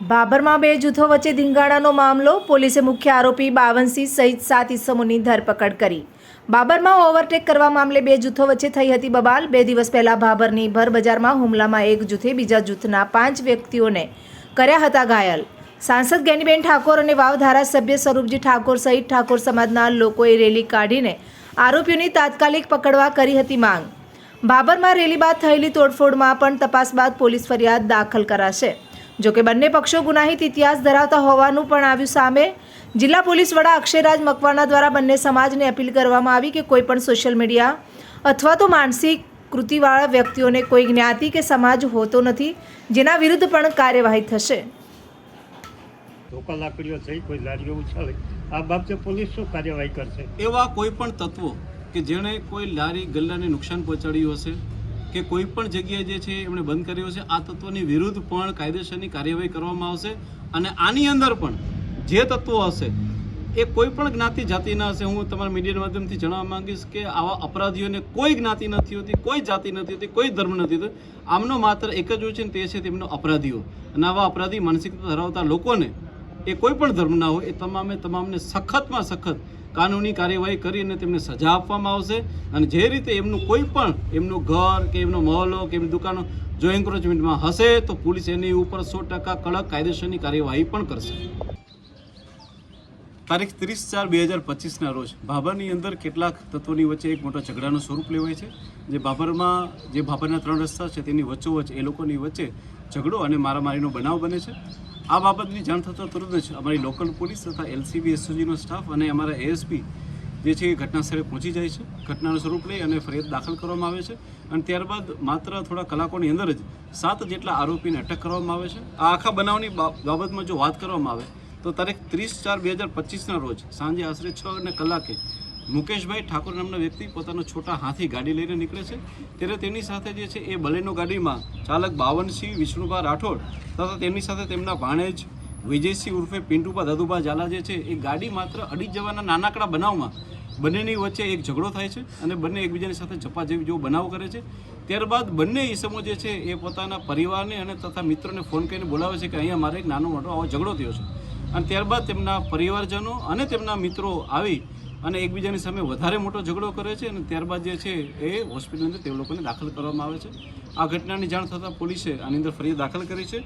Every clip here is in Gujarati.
બાબરમાં બે જૂથો વચ્ચે ધીંગાણાનો મામલો, પોલીસે મુખ્ય આરોપી બાવનસિંહ સહિત સાત ઇસમોની ધરપકડ કરી. બાબરમાં ઓવરટેક કરવા મામલે બે જૂથો વચ્ચે થઈ હતી બબાલ. બે દિવસ પહેલા બાબરની ભર બજારમાં હુમલામાં એક જૂથે બીજા જૂથના પાંચ વ્યક્તિઓને કર્યા હતા ઘાયલ. સાંસદ ગેનીબેન ઠાકોર અને વાવ ધારાસભ્ય સ્વરૂપજી ઠાકોર સહિત ઠાકોર સમાજના લોકોએ રેલી કાઢીને આરોપીઓની તાત્કાલિક પકડવા કરી હતી માંગ. બાબરમાં રેલી બાદ થયેલી તોડફોડમાં પણ તપાસ બાદ પોલીસ ફરિયાદ દાખલ કરાશે. જોકે બંને પક્ષો ગુનાહિત ઇતિહાસ ધરાવતા હોવાનું પણ આવ્યું સામે. જિલ્લા પોલીસ વડા અક્ષયરાજ મકવાણા દ્વારા બંને સમાજને અપીલ કરવામાં આવી કે કોઈ પણ સોશિયલ મીડિયા અથવા તો માનસિક કૃતિવાળા વ્યક્તિઓને કોઈ જ્ઞાતિ કે સમાજ હોતો નથી જેના વિરુદ્ધ પણ કાર્યવાહી થશે. ધોકા લાકડીઓ થઈ કોઈ લારીઓ ઉછાળી. આ બાબતે પોલીસ શું કાર્યવાહી કરશે? એવા કોઈ પણ તત્વો કે જેણે કોઈ લારી ગલ્લાને નુકસાન પહોંચાડ્યું હશે? કે કોઈ પણ જગ્યાએ જે છે એમણે બંધ કર્યો છે, આ તત્વોની વિરુદ્ધ પણ કાયદેસરની કાર્યવાહી કરવામાં આવશે અને આની અંદર પણ જે તત્વો હશે, એ કોઈ પણ જ્ઞાતિ જાતિના હશે. હું તમારા મીડિયાના માધ્યમથી જણાવવા માંગીશ કે આવા અપરાધીઓને કોઈ જ્ઞાતિ નથી હોતી, કોઈ જાતિ નથી હોતી, કોઈ ધર્મ નથી હોતો. આમનો માત્ર એક જ હોય છે તે છે તેમનો અપરાધીઓ. અને આવા અપરાધી માનસિકતા ધરાવતા લોકોને એ કોઈ પણ ધર્મના હોય, એ તમામે તમામને સખતમાં સખત કાનૂની કાર્યવાહી કરી અને તેમને સજા આપવામાં આવશે. અને જે રીતે એમનું કોઈ પણ એમનું ઘર કે એમનો મહોલ્લો કે એમની દુકાનો જો એન્ક્રોચમેન્ટમાં હશે, તો પોલીસ એની ઉપર સો ટકા કડક કાયદેસરની કાર્યવાહી પણ કરશે. તારીખ ત્રીસ ચાર બે હજાર પચીસના રોજ ભાભરની અંદર કેટલાક તત્વોની વચ્ચે એક મોટા ઝઘડાનું સ્વરૂપ લેવાય છે. જે ભાભરમાં, જે ભાભરના ત્રણ રસ્તા છે, તેની વચ્ચોવચ્ચ એ લોકોની વચ્ચે ઝઘડો અને મારામારીનો બનાવ બને છે. આ બાબતની જાણ થતાં તુરંત જ અમારી લોકલ પોલીસ તથા એલસીબી, એસઓજીનો સ્ટાફ અને અમારા એએસપી જે છે એ ઘટના સ્થળે પહોંચી જાય છે. ઘટનાનું સ્વરૂપ લઈ અને ફરિયાદ દાખલ કરવામાં આવે છે અને ત્યારબાદ માત્ર થોડા કલાકોની અંદર જ સાત જેટલા આરોપીને અટક કરવામાં આવે છે. આ આખા બનાવની બાબતમાં જો વાત કરવામાં આવે તો તારીખ ત્રીસ ચાર બે હજાર પચીસના રોજ સાંજે આશરે છ અને કલાકે મુકેશભાઈ ઠાકોર નામના વ્યક્તિ પોતાનો છોટા હાથી ગાડી લઈને નીકળે છે. ત્યારે તેની સાથે જે છે એ બલેનો ગાડીમાં ચાલક બાવનસિંહ વિષ્ણુભા રાઠોડ તથા તેમની સાથે તેમના ભાણેજ વિજયસિંહ ઉર્ફે પિન્ટુભા દાદુભા ઝાલા જે છે એ ગાડી માત્ર અડી જવાના નાનકડા બનાવમાં બંનેની વચ્ચે એક ઝઘડો થાય છે અને બંને એકબીજાની સાથે ઝપાઝપી જેવો બનાવ કરે છે. ત્યારબાદ બંને ઈસમો જે છે એ પોતાના પરિવારને અને તથા મિત્રોને ફોન કરીને બોલાવે છે કે અહીંયા મારે એક નાનો મોટો આવો ઝઘડો થયો છે. અને ત્યારબાદ તેમના પરિવારજનો અને તેમના મિત્રો આવી અને એકબીજાની સામે વધારે મોટો ઝઘડો કરે છે અને ત્યારબાદ જે છે એ હોસ્પિટલની અંદર તે લોકોને દાખલ કરવામાં આવે છે. આ ઘટનાની જાણ થતાં પોલીસે આની અંદર ફરિયાદ દાખલ કરી છે,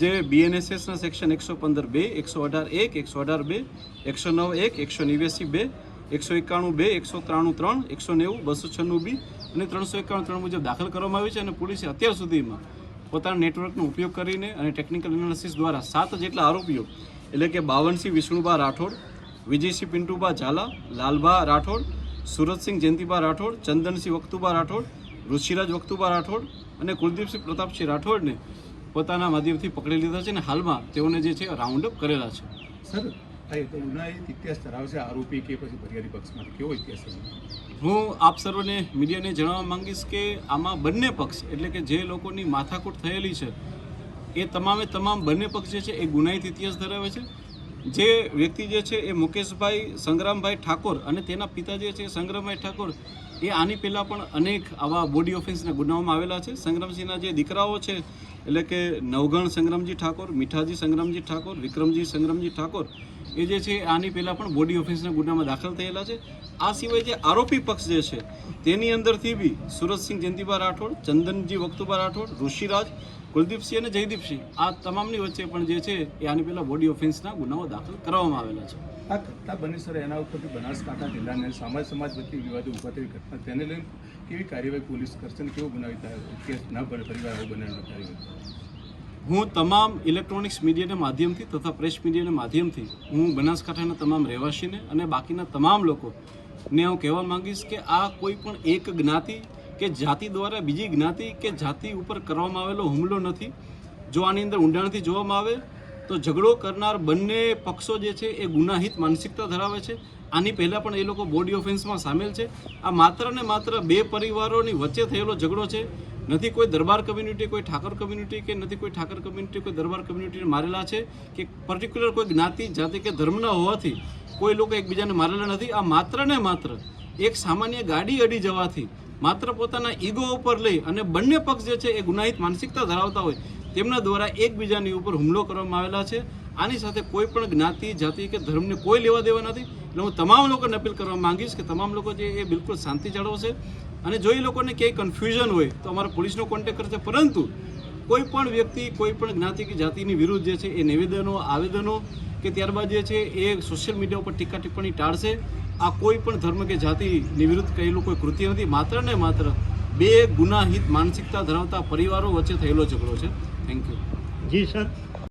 જે બીએનએસએસના સેક્શન એકસો પંદર બે, એકસો અઢાર એક, એકસો અઢાર બે, એકસો નવ એક, એકસો નેવ્યાસી બે, એકસો એકાણું બે, એકસો ત્રાણું ત્રણ, એકસો નેવું, બસો છન્નું બી અને ત્રણસો એકાણું ત્રણ મુજબ દાખલ કરવામાં આવી છે અને પોલીસે અત્યાર સુધીમાં પોતાના નેટવર્કનો ઉપયોગ કરીને અને ટેકનિકલ એનાલિસિસ દ્વારા સાત જેટલા આરોપીઓ એટલે કે બાવનસિંહ વિષ્ણુબા રાઠોડ વિજયસિંહ પિન્ટુભા ઝાલા લાલભા રાઠોડ સુરતસિંહ જયંતિભા રાઠોડ ચંદનસિંહ વખતુભા રાઠોડ ઋષિરાજ વખતુભા રાઠોડ અને કુલદીપસિંહ પ્રતાપસિંહ રાઠોડને પોતાના માધ્યમથી પકડી લીધા છે અને હાલમાં તેઓને જે છે રાઉન્ડ અપ કરેલા છે. સર ઇતિહાસ ધરાવશે આરોપી કે પછી ફરિયાદી પક્ષમાંથી? કેવો ઇતિહાસ હું આપ સર્વને મીડિયાને જણાવવા માંગીશ કે આમાં બંને પક્ષ એટલે કે જે લોકોની માથાકૂટ થયેલી છે એ તમામે તમામ બંને પક્ષ જે છે એ ગુનાહિત ઇતિહાસ ધરાવે છે. જે વ્યક્તિ જે છે એ મુકેશભાઈ સંગ્રામભાઈ ઠાકોર અને તેના પિતા જે છે સંગ્રામભાઈ ઠાકોર, એ આની પહેલાં પણ અનેક આવા બોડી ઓફેન્સના ગુનાઓમાં આવેલા છે. સંગ્રામસિંહના જે દીકરાઓ છે, એટલે કે નવગણ સંગ્રામજી ઠાકોર, મીઠાજી સંગ્રામજી ઠાકોર, વિક્રમજી સંગ્રામજી ઠાકોર, એ જે છે આની પહેલાં પણ બોડી ઓફેન્સના ગુનામાં દાખલ થયેલા છે. આ સિવાય જે આરોપી પક્ષ જે છે, તેની અંદરથી બી સુરતસિંહ જયંતિભા રાઠોડ, ચંદનજી વખતુભા રાઠોડ, ઋષિરાજ, કુલદીપસિંહ અને જયદીપસિંહ, આ તમામની વચ્ચે પણ જે છે એ આની પહેલાં બોડી ઓફેન્સના ગુનાઓ દાખલ કરવામાં આવેલા છે. આ ઘટના બની સર એના ઉપરથી બનાસકાંઠા જિલ્લાને સમાજ સમાજ વચ્ચે વિવાદો ઊભા થઈ ઘટના તેને લઈને કેવી કાર્યવાહી પોલીસ કરશે અને કેવો બનાવી કેસ ન પરિવાર આવો બને કાર્યવાહી હું તમામ ઇલેક્ટ્રોનિક્સ મીડિયાના માધ્યમથી તથા પ્રેસ મીડિયાના માધ્યમથી હું બનાસકાંઠાના તમામ રહેવાસીને અને બાકીના તમામ લોકોને હું કહેવા માંગીશ કે આ કોઈ પણ એક જ્ઞાતિ કે જાતિ દ્વારા બીજી જ્ઞાતિ કે જાતિ ઉપર કરવામાં આવેલો હુમલો નથી. જો આની અંદર ઊંડાણથી જોવામાં આવે તો ઝઘડો કરનાર બંને પક્ષો જે છે એ ગુનાહિત માનસિકતા ધરાવે છે. આની પહેલાં પણ એ લોકો બોડી ઓફેન્સમાં સામેલ છે. આ માત્ર ને માત્ર બે પરિવારોની વચ્ચે થયેલો ઝઘડો છે. નથી કોઈ દરબાર કમ્યુનિટી કોઈ ઠાકર કમ્યુનિટી કે નથી કોઈ ઠાકર કમ્યુનિટી કોઈ દરબાર કમ્યુનિટીને મારેલા છે કે પર્ટિક્યુલર કોઈ જ્ઞાતિ, જાતિ કે ધર્મના હોવાથી કોઈ લોકો એકબીજાને મારેલા નથી. આ માત્ર ને માત્ર એક સામાન્ય ગાડી અડી જવાથી માત્ર પોતાના ઈગો ઉપર લઈ અને બંને પક્ષ જે છે એ ગુનાહિત માનસિકતા ધરાવતા હોય તેમના દ્વારા એકબીજાની ઉપર હુમલો કરવામાં આવેલા છે. આની સાથે કોઈ પણ જ્ઞાતિ, જાતિ કે ધર્મને કોઈ લેવા દેવા નથી. એટલે હું તમામ લોકોને અપીલ કરવા માંગીશ કે તમામ લોકો જે એ બિલકુલ શાંતિ જાળવશે. અને જો એ લોકોને ક્યાંય કન્ફ્યુઝન હોય, તો અમારા પોલીસનો કોન્ટેક્ટ કરશે. પરંતુ કોઈ પણ વ્યક્તિ, કોઈ પણ જ્ઞાતિ કે જાતિની વિરુદ્ધ જે છે એ નિવેદનો, આવેદનો કે ત્યારબાદ જે છે એ સોશિયલ મીડિયા ઉપર ટીકા ટિપ્પણી ટાળશે. આ કોઈ પણ ધર્મ કે જાતિની વિરુદ્ધ કહેલું કોઈ કૃત્ય નથી. માત્ર ને માત્ર બે ગુનાહિત માનસિકતા ધરાવતા પરિવારો વચ્ચે થયેલો ઝઘડો છે. Thank you G sir